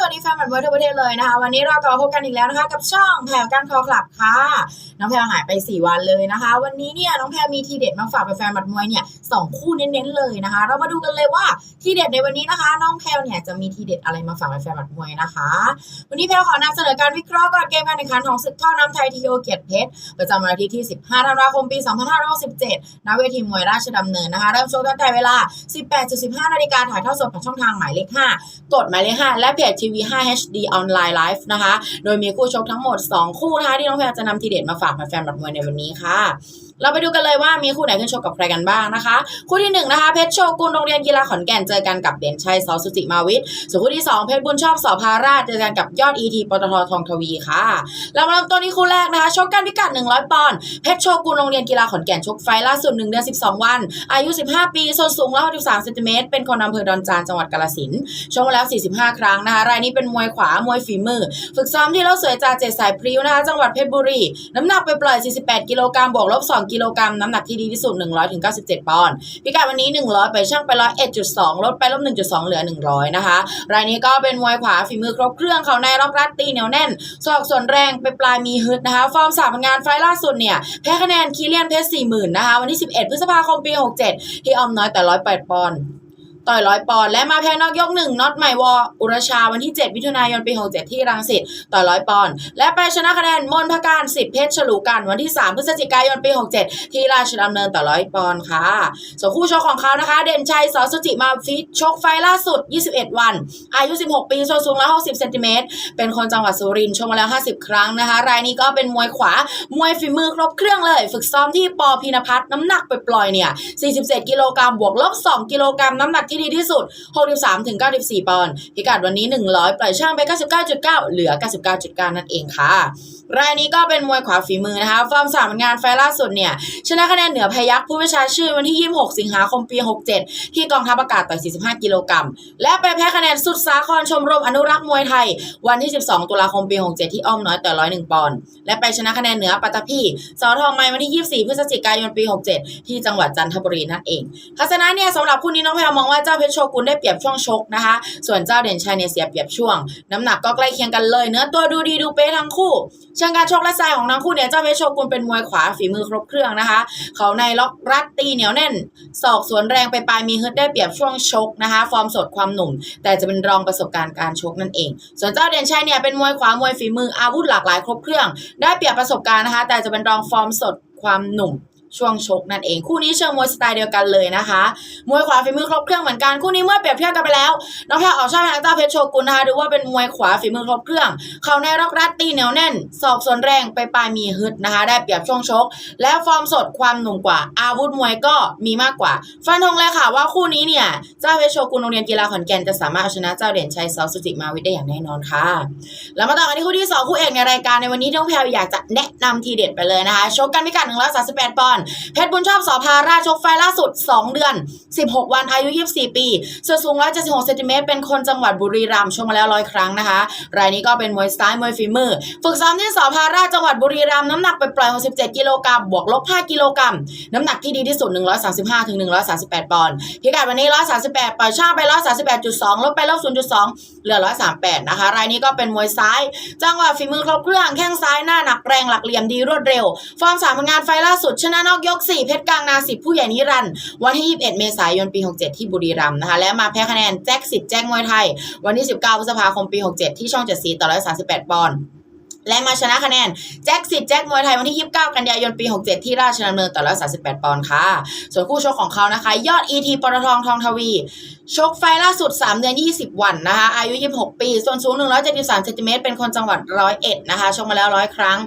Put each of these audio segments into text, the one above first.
สวัสดีแฟนบัตรเวิร์ทั่วประเทศเลยนะคะ วันนี้เรากลับมาพบกันอีกแล้วนะคะ กับช่องแพรการคอคลับค่ะ น้องแพรหายไป 4 วันเลยนะคะ วันนี้เนี่ยน้องแพรมีทีเด็ดมาฝากแฟนบัตรมวยเนี่ยสองคู่เน้นๆเลยนะคะ เรามาดูกันเลยว่าทีเด็ดในวันนี้นะคะ น้องแพรเนี่ยจะมีทีเด็ดอะไรมาฝากแฟนบัตรมวยนะคะ วันนี้แพรขอนำเสนอการวิเคราะห์ก่อนเกมการแข่งขันของศึกท่อน้ำไทยทีโอเกียรติเพชรประจำวันอาทิตย์ที่ 15 ธันวาคม ปี 2567ณเวทีมวยราชดำเนินนะคะเริ่มชกตั้งแต่เวลา 18.15 นาฬิกาถ่ายทอดสดผ่านช่องทางหมายเลข 5 กดหมายเลข 5 และเพจทีวี5 HD ออนไลน์ไลฟ์นะคะ โดยมีคู่ชกทั้งหมด 2 คู่นะคะที่น้องแพรจะนำทีเด็ดมาฝากแฟนๆบัตรมวยในวันนี้ค่ะ เราไปดูกันเลยว่ามีคู่ไหนขึ้นชกกับใครกันบ้างนะคะ คู่ที่หนึ่งนะคะเพชรโชกุนโรงเรียนกีฬาขอนแก่นเจอกันกับเด่นชัยสอสุจิมาวิทย์ส่วนคู่ที่สองเพชรบุญชอบสอพาราชเจอกันกับยอดอีทีปตททองทวีค่ะ เรามาเริ่มต้นที่คู่แรกนะคะชกกันพิกัด 100 ปอนด์เพชรโชกุนโรงเรียนกีฬาขอนแก่นชกไฟล์ล่าสุด1เดือน12 วัน อายุ 15 ปีส่วนสูง163เซนติเมตรเป็นคนอำเภอดอนจานจังหวัดกาฬสินธุ์ชกมาแล้ว 45 ครั้งนะคะรายนี้เป็นมวยขวามวยฝีมือ ฝึกซ้อมที่เล่าสวยจ่าเจ็ดสายพริ้วนะคะจังหวัดเพชรบุรีน้ำหนักไปปล่อย 48 กิโลกรัมบวกลบ2กิโลกรัม น้ำหนักที่ดีที่สุด 100ถึง97 ปอนด์พิกัดวันนี้ 100 ไปช่างไปร้อยเอ็ดจุดสองลดไปลบหนึ่งจุดสองเหลือ 100 นะคะ รายนี้ก็เป็นมวยขวาฝีมือครบเครื่องเขาในรอบรัดตีเหนียวแน่นสอกส่วนแรงไปปลายมีฮึดนะคะ ฟอร์มสามผลงานไฟล่าสุดเนี่ยแพ้คะแนนคีเลียนเพชร40,000นะคะวันที่ 11 พฤษภาคมปี 67 ที่ออมน้อยแต่ร้อยแปดปอนด์ ต่อยร้อยปอนด์และมาแพ้นอกยกหนึ่งน็อตใหม่วออุรชาวันที่ 7 มิถุนายนปี 67 ที่รังสิตต่อยร้อยปอนด์และไปชนะคะแนนมนพการสิทธิเพชรฉลูกันวันที่ 3 พฤศจิกายนปี 67 ที่ราชดำเนินต่อร้อยปอนด์ค่ะ ส่วนคู่ชกของเขานะคะ เด่นชัยสอสุจิมาฟิตชกไฟล่าสุด 21 วัน อายุ 16 ปีส่วนสูง 160 เซนติเมตรเป็นคนจังหวัดสุรินทร์ชกมาแล้ว 50 ครั้งนะคะ รายนี้ก็เป็นมวยขวามวยฝีมือครบเครื่องเลย ฝึกซ้อมที่ปอพีนพัฒน์น้ำหนักปปล่อยๆเนี่ย 47 กิโลกรัมบวกลบ 2 กิโลกรัมน้ำหนักที่ดีที่สุด 63ถึง94 ปอนด์พิกัดวันนี้ 100 ปล่อยช่างไป 99.9 เหลือ 99.9 นั่นเองค่ะ รายนี้ก็เป็นมวยขวาฝีมือนะคะ ฟอร์มสามผลงานไฟล่าสุดเนี่ย ชนะคะแนนเหนือพยักผู้วิชาชื่อวันที่ 26 สิงหาคมปี 67 ที่กองทัพอากาศต่อย45 กิโลกรัม และไปแพ้คะแนนสุดสาครชมรมอนุรักษ์มวยไทย วันที่ 12 ตุลาคมปี 67 ที่อ้อมน้อยต่อ101 ปอนด์ และไปชนะคะแนนเหนือปัตตพีสอทองไม้วันที่ 24 พฤศจิกายนปี 67 ที่จังหวัดจันทบุรีนั่นเองทัศนะเนี่ยสำหรับคู่นี้น้องแพรมองว่าเจ้าเพชรโชกุนได้เปรียบช่วงชกนะคะ ส่วนเจ้าเด่นชัยเนี่ยเสียเปรียบช่วง น้ำหนักก็ใกล้เคียงกันเลย เนื้อตัวดูดีดูเป๊ะทั้งคู่เชิงการชกและสายของทั้งคู่เนี่ยเจ้าเพชรโชกุนเป็นมวยขวาฝีมือครบเครื่องนะคะ เขาในล็อกรัดตีเหนียวแน่นศอกสวนแรงไปปลายมีฮึดได้เปรียบช่วงชกนะคะ ฟอร์มสดความหนุ่ม แต่จะเป็นรองประสบการณ์การชกนั่นเอง ส่วนเจ้าเด่นชัยเนี่ยเป็นมวยขวามวยฝีมืออาวุธหลากหลายครบเครื่อง ได้เปรียบประสบการณ์นะคะ แต่จะเป็นรองฟอร์มสดความหนุ่ม ช่วงชกนั่นเองคู่นี้เชิงมวยสไตล์เดียวกันเลยนะคะมวยขวาฝีมือครบเครื่องเหมือนกันคู่นี้เมื่อเปรียบเทียบกันไปแล้วน้องแพรออกชอบทางเจ้าเพชรโชกุนนะคะดูว่าเป็นมวยขวาฝีมือครบเครื่อง เขาในรอกรัดตีเหนียวแน่น สอบสวนแรงไปปลายมีฮึดนะคะ ได้เปรียบช่วงชก และฟอร์มสดความหนุ่มกว่า อาวุธมวยก็มีมากกว่า ฟันธงเลยค่ะว่าคู่นี้เนี่ยเจ้าเพชรโชกุนโรงเรียนกีฬาขอนแก่นจะสามารถเอาชนะเจ้าเด่นชัยซอสุจิมาวิทย์ได้อย่างแน่นอนค่ะ แล้วมาต่อกันที่คู่ที่สองคู่เอกในรายการในวันนี้น้องแพรอยากจะแนะนำทีเด็ดไปเลยนะคะชกกันพิกัด138ปอนดเพชรบุญชอบสอพาราชชกไฟล์ล่าสุด 2 เดือน 16 วันอายุ 24 ปีส่วนสูง 176เซนติเมตรเป็นคนจังหวัดบุรีรัมย์ชกมาแล้วร้อยครั้งนะคะ รายนี้ก็เป็นมวยสไตล์มวยฝีมือ ฝึกซ้อมที่สอพาราจังหวัดบุรีรัมย์น้ำหนักไปปล่อย 67 กิโลกรัมบวกลบ 5 กิโลกรัมน้ำหนักที่ดีที่สุด 135ถึง138 ปอนด์พิกัดวันนี้ 138 ปล่อยช่างไป 138.2 ลดไปลบ0.2 เหลือ 138 นะคะ รายนี้ก็เป็นมวยซ้าย จังหวะฝีมือครบเครื่องแข้งซ้ายหน้าหนักแรงหลักเหลี่ยมดีรวดเร็ว ฟอร์มสามผลงานไฟล์ล่าสุดชนะนอกยก 4 เพชรกลางนาสิทธิ์ผู้ใหญ่นิรันดร์วันที่ 21 เมษายนปี 67 ที่บุรีรัมย์นะคะ และมาแพ้คะแนนแจ็คสิทธิ์แจ้งมวยไทย วันที่ 19พฤษภาคมปี 67 ที่ช่อง 7 สีต่อ 138 ปอนด์และมาชนะคะแนนแจ็คสิทธิ์แจ็คมวยไทยวันที่ 29 กันยายนปี 67 ที่ราชดำเนินต่อ 138 ปอนด์ค่ะ ส่วนคู่ชกของเขานะคะ ยอดอีทีปตทองทองทวี ชกไฟล่าสุด 3 เดือน 20 วันนะคะ อายุ 26 ปี ส่วนสูง 173เซนติเมตรเป็นคนจังหวัดร้อยเอ็ดนะคะชกมาแล้วร้อยครั้ง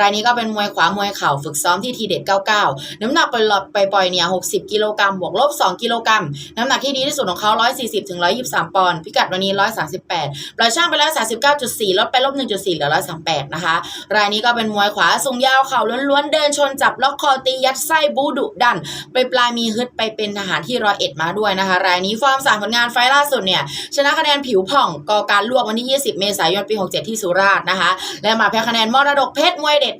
รายนี้ก็เป็นมวยขวามวยเข่าฝึกซ้อมที่ทีเด็ด 99 น้ำหนักไปหลอดไปปล่อยเนี่ย 60 กิโลกรัมบวกลบ 2 กิโลกรัม น้ำหนักที่ดีที่สุดของเขา 140ถึง123 ปอนด์พิกัดวันนี้ 138 ปล่อยช่างไปแล้ว 39.4 ลดไปลบ 1.4 เหลือ 138 นะคะ รายนี้ก็เป็นมวยขวาสูงยาวเข่าล้วนๆเดินชนจับล็อกคอตียัดไส้บูดุดัน ไปปลายมีฮึดไปเป็นทหารที่ร้อยเอ็ดมาด้วยนะคะ รายนี้ฟอร์มสจากผลงานไฟล์ล่าสุดเนี่ยชนะคะแนนผิวผ่องกอการลวกวันที่ 20 เมษายนปี 67 ที่สุราษฎร์นะคะ และมาแพ้คะแนนมรดกเพชรมวยเด็ด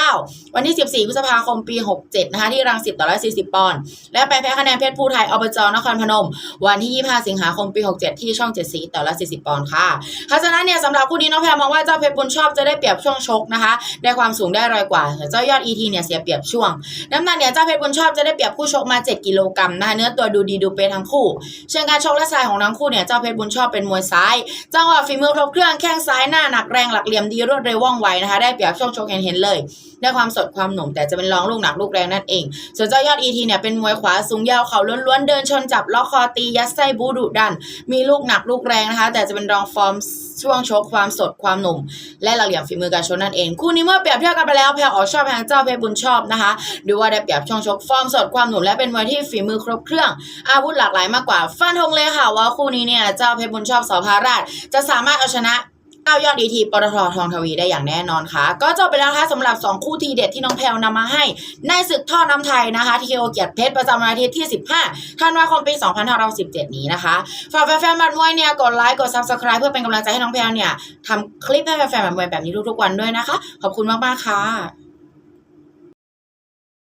789 วันที่ 14 พฤษภาคมปี 67 นะคะที่รังสิตต่อ140ปอนด์และไปแพ้คะแนนเพชรภูไทยอบจนครพนม วันที่ 25 สิงหาคมปี 67 ที่ช่อง 7 สีต่อ140ปอนด์ค่ะเพราะฉะนั้นเนี่ยสำหรับคู่นี้น้องแพรมองว่าเจ้าเพชรบุญชอบจะได้เปรียบช่วงชกนะคะ ได้ความสูงได้รอยกว่าเจ้ายอด ET เนี่ยเสียเปรียบช่วงน้ำหนักเนี่ยเจ้าเพชรบุญชอบจะได้เปรียบคู่ชกมา 7 กิโลกรัมนะคะเนื้อตัวดูดีดูเปทั้งคู่เชิงการชกและสายของทั้งคู่เนี่ยเจ้าเพชรบุญชอบเป็นมวยซ้าย จังหวะฝีมือครบเครื่องแข้งซ้ายหน้าหนักแรงหลักเหลี่ยมดีรวดเร็วว่องไวนะคะ ได้เปรียบช่วงชกเห็นเห็นเลยได้ความสดความหนุ่มแต่จะเป็นรองลูกหนักลูกแรงนั่นเอง ส่วนเจ้ายอด ET เนี่ยเป็นมวยขวาสูงยาวเขาล้วนๆเดินชนจับล็อกคอตียัดไส้บูดุดัน มีลูกหนักลูกแรงนะคะ แต่จะเป็นรองฟอร์มช่วงชกความสดความหนุ่ม และหลักเหลี่ยมฝีมือการชนนั่นเองคู่นี้เมื่อเปรียบเทียบกันไปแล้วแพรออกชอบทางเจ้าเพชรบุญชอบนะคะดูว่าได้เปรียบช่วงชกฟอร์มสดความหนุ่มและเป็นมวยที่ฝีมือครบเครื่อง อาวุธหลากหลายมากกว่าฟันธงเลยค่ะว่าคู่นี้เนี่ยเจ้าเพชรบุญชอบสอภาราช จะสามารถเอาชนะเก้ายอดดีทีปตททองทวีได้อย่างแน่นอนค่ะ ก็จบไปแล้วนะคะสำหรับ 2 คู่ทีเด็ดที่น้องแพลวนำมาให้ ในศึกท่อน้ำไทยนะคะ ทีโอเกียรติเพชรประจำวันอาทิตย์ที่ 15 ธันวาคมปี 2517 นี้นะคะ ฝากแฟนๆบัตรมวยเนี่ยกดไลค์กด Subscribe เพื่อเป็นกำลังใจให้น้องแพลวเนี่ยทำคลิปให้แฟนๆบัตรมวยแบบนี้ทุกๆวันด้วยนะคะ ขอบคุณมากๆค่ะ